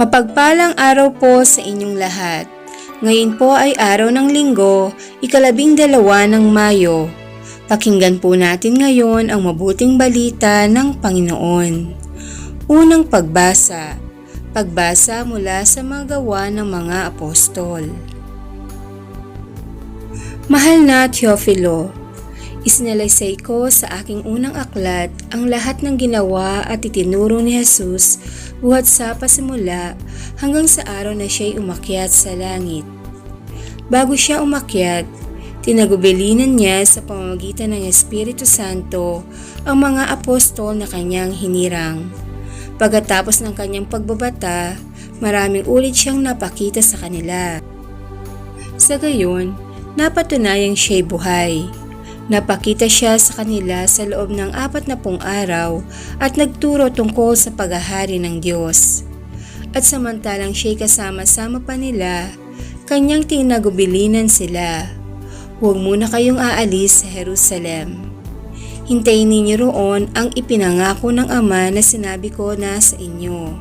Mapagpalang araw po sa inyong lahat. Ngayon po ay araw ng linggo, ikalabing dalawa ng Mayo. Pakinggan po natin ngayon ang mabuting balita ng Panginoon. Unang pagbasa. Pagbasa mula sa mga gawa ng mga apostol. Mahal na Teofilo, Isinalaysay ko sa aking unang aklat ang lahat ng ginawa at itinuro ni Jesus buhat sa pasimula hanggang sa araw na siya'y umakyat sa langit. Bago siya umakyat, tinagubilinan niya sa pamamagitan ng Espiritu Santo ang mga apostol na kanyang hinirang. Pagkatapos ng kanyang pagbabata, maraming ulit siyang napakita sa kanila. Sa gayon, napatunayang siya'y buhay. Napakita siya sa kanila sa loob ng apat na pung araw at nagturo tungkol sa paghahari ng Diyos. At samantalang siya'y kasama-sama pa nila, kanyang tinagubilinan sila. Huwag muna kayong aalis sa Jerusalem. Hintayin ninyo roon ang ipinangako ng Ama na sinabi ko na sa inyo.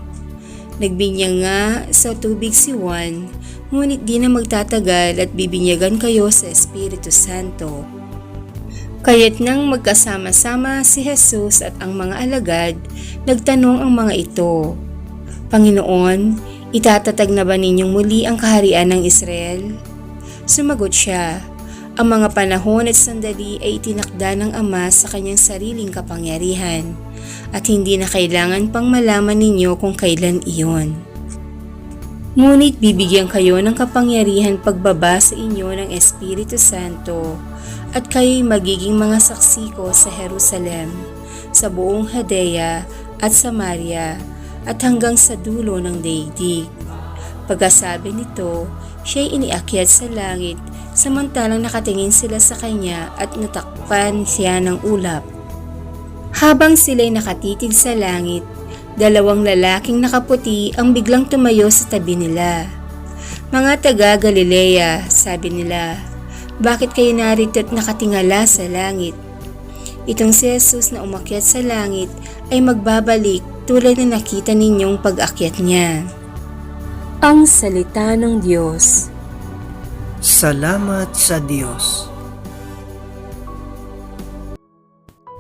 Nagbinyang nga sa tubig si Juan, ngunit di na magtatagal at bibinyagan kayo sa Espiritu Santo. Kaya't nang magkasama-sama si Jesus at ang mga alagad, nagtanong ang mga ito, Panginoon, itatatag na ba ninyong muli ang kaharian ng Israel? Sumagot siya, ang mga panahon at sandali ay itinakda ng Ama sa kanyang sariling kapangyarihan at hindi na kailangan pang malaman ninyo kung kailan iyon. Ngunit bibigyan kayo ng kapangyarihan pagbaba sa inyo ng Espiritu Santo at kayo'y magiging mga saksi ko sa Jerusalem, sa buong Hadea at Samaria at hanggang sa dulo ng daigdig. Pagkasabi nito, siya'y iniakyat sa langit samantalang nakatingin sila sa kanya at natakpan siya ng ulap. Habang sila'y nakatitig sa langit, dalawang lalaking nakaputi ang biglang tumayo sa tabi nila. Mga taga Galilea, sabi nila, bakit kayo narito at nakatingala sa langit? Itong si Jesus na umakyat sa langit ay magbabalik tulad na nakita ninyong pag-akyat niya. Ang Salita ng Diyos Salamat sa Diyos.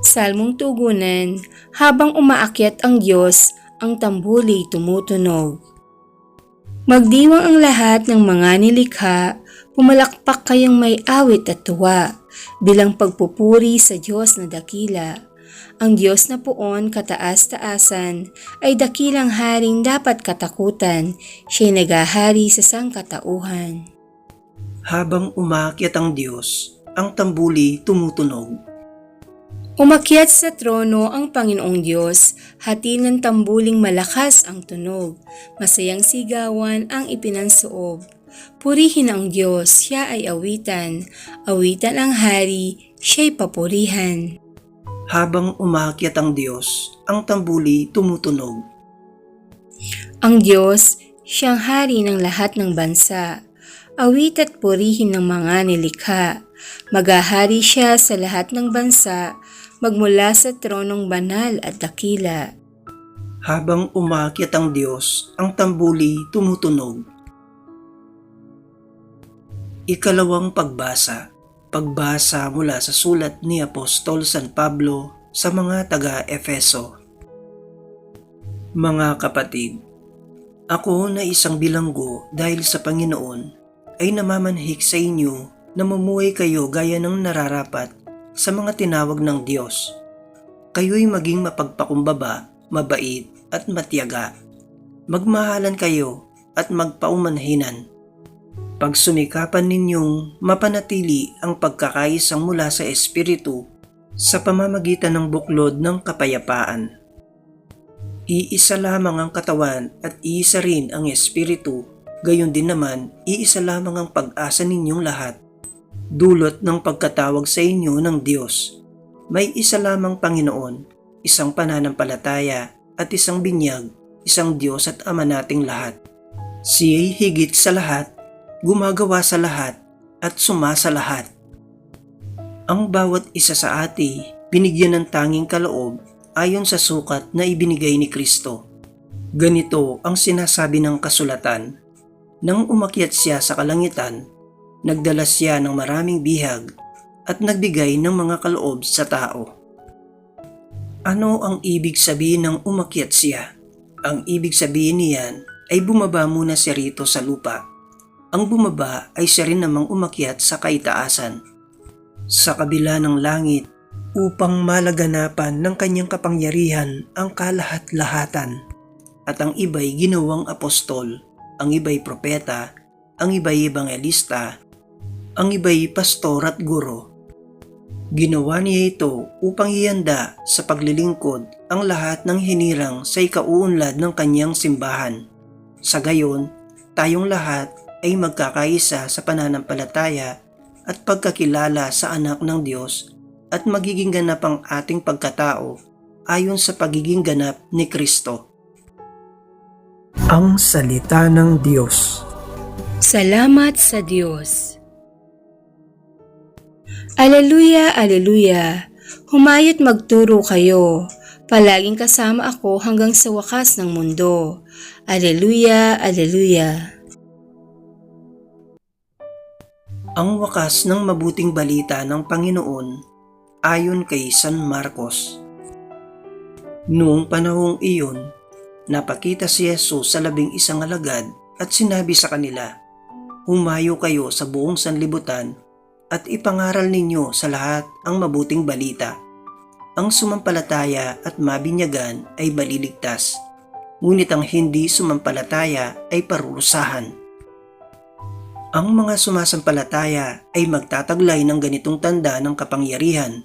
Salmong Tugunan, habang umaakyat ang Diyos, ang tambuli tumutunog. Magdiwang ang lahat ng mga nilikha, pumalakpak kayong may awit at tuwa, bilang pagpupuri sa Diyos na dakila. Ang Diyos na poon kataas-taasan ay dakilang haring dapat katakutan, siya'y nagahari sa sangkatauhan. Habang umakyat ang Diyos, ang tambuli tumutunog. Umakyat sa trono ang Panginoong Diyos, hati ng tambuling malakas ang tunog, masayang sigawan ang ipinansoob. Purihin ang Diyos, siya ay awitan, awitan ang hari, siya'y papurihan. Habang umakyat ang Diyos, ang tambuli tumutunog. Ang Diyos, siyang hari ng lahat ng bansa. Awit at purihin ng mga nilikha. Magahari siya sa lahat ng bansa, magmula sa tronong banal at dakila. Habang umakyat ang Diyos, ang tambuli tumutunog. Ikalawang pagbasa. Pagbasa mula sa sulat ni Apostol San Pablo sa mga taga-Efeso. Mga kapatid, ako na isang bilanggo dahil sa Panginoon ay namamanhik sa inyo na mamuhay kayo gaya ng nararapat sa mga tinawag ng Diyos. Kayo'y maging mapagpakumbaba, mabait at matiyaga. Magmahalan kayo at magpaumanhinan. Pagsumikapan ninyong mapanatili ang pagkakaisang mula sa Espiritu sa pamamagitan ng buklod ng kapayapaan. Iisa lamang ang katawan at iisa rin ang Espiritu, gayon din naman iisa lamang ang pag-asa ninyong lahat dulot ng pagkatawag sa inyo ng Diyos. May isa lamang Panginoon, isang pananampalataya at isang binyag, isang Diyos at Ama nating lahat. Siya'y higit sa lahat, gumagawa sa lahat, at sumasa lahat. Ang bawat isa sa ati binigyan ng tanging kaloob ayon sa sukat na ibinigay ni Kristo. Ganito ang sinasabi ng kasulatan. Nang umakyat siya sa kalangitan, nagdala siya ng maraming bihag at nagbigay ng mga kaloob sa tao. Ano ang ibig sabihin ng umakyat siya? Ang ibig sabihin niyan ay bumaba muna siya rito sa lupa. Ang bumaba ay siya rin namang umakyat sa kaitaasan. Sa kabila ng langit upang malaganapan ng kanyang kapangyarihan ang kalahat-lahatan. At ang iba'y ginawang apostol, ang iba'y propeta, ang iba'y ebangelista, ang iba'y pastor at guro. Ginawa niya ito upang ihanda sa paglilingkod ang lahat ng hinirang sa ikauunlad ng kanyang simbahan. Sa gayon, tayong lahat ay magkakaisa sa pananampalataya at pagkakilala sa anak ng Diyos at magiging ganap ang ating pagkatao ayon sa pagiging ganap ni Kristo. Ang Salita ng Diyos Salamat sa Diyos. Aleluya, aleluya. Humayat magturo kayo. Palaging kasama ako hanggang sa wakas ng mundo. Aleluya, aleluya. Ang wakas ng mabuting balita ng Panginoon ayon kay San Marcos. Noong panahong iyon, napakita si Jesus sa labing isang alagad at sinabi sa kanila, Humayo kayo sa buong sanlibutan at ipangaral ninyo sa lahat ang mabuting balita. Ang sumampalataya at mabinyagan ay baliligtas, ngunit ang hindi sumampalataya ay parurusahan. Ang mga sumasampalataya ay magtataglay ng ganitong tanda ng kapangyarihan.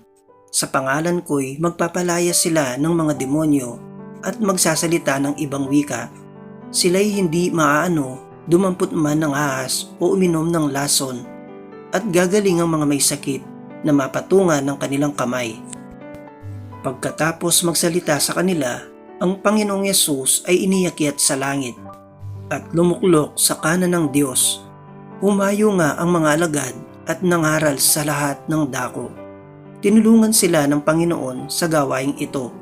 Sa pangalan ko'y magpapalaya sila ng mga demonyo at magsasalita ng ibang wika. Sila'y hindi maaano, dumampot man ng ahas o uminom ng lason at gagaling ang mga may sakit na mapatungan ng kanilang kamay. Pagkatapos magsalita sa kanila, ang Panginoong Yesus ay iniyakyat sa langit at lumuklok sa kanan ng Diyos. Humayo nga ang mga alagad at nangaral sa lahat ng dako. Tinulungan sila ng Panginoon sa gawaing ito.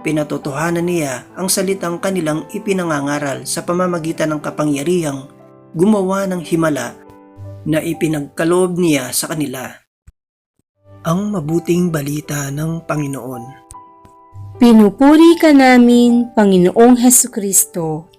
Pinatotohanan niya ang salitang kanilang ipinangangaral sa pamamagitan ng kapangyarihang gumawa ng himala na ipinagkaloob niya sa kanila. Ang mabuting balita ng Panginoon. Pinupuri ka namin, Panginoong Heso Kristo.